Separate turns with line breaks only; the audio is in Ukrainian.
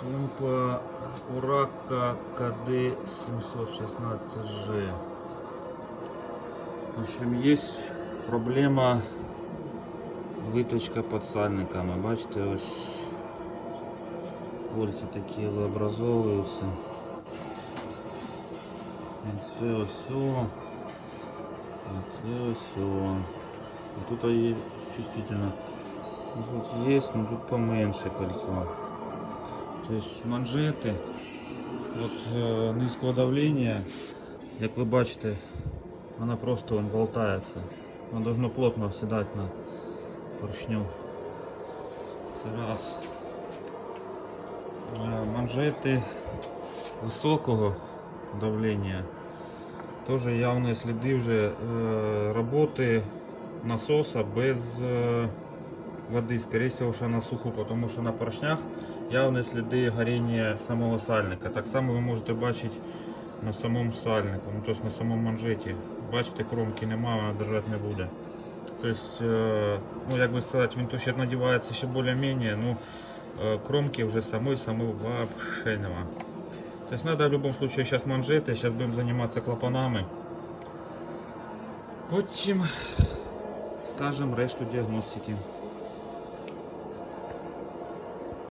Помпа Урака КД-716G. В общем, есть проблема виточка під сальниками. Бачите, ось кольця такі образовуються. І це ось. о. І це ось. о. І Тут є чувствительно. Тут есть, но тут поменьше кольцо. То есть манжети, от е, низького давлення, як ви бачите, вона просто вон, болтається. Воно должно плотно сідати на поршню. Це раз. Е, Манжети високого давлення. Тоже явні сліди вже е, роботи насоса без е, воды, скорее всего, что на суху, потому что на поршнях явні сліди горіння самого сальника. Так само ви можете бачити на самому сальнику, ну, тобто на самому манжеті. Бачите, кромки немає, вона держати не буде. Тобто, е, ну, як би сказати, він то ще надівається ще більш-менш, ну, кромки вже самої самої вообще нема. Тобто треба в будь-якому випадку зараз манжети, зараз будемо займатися клапанами. Потім скажемо решту діагностики.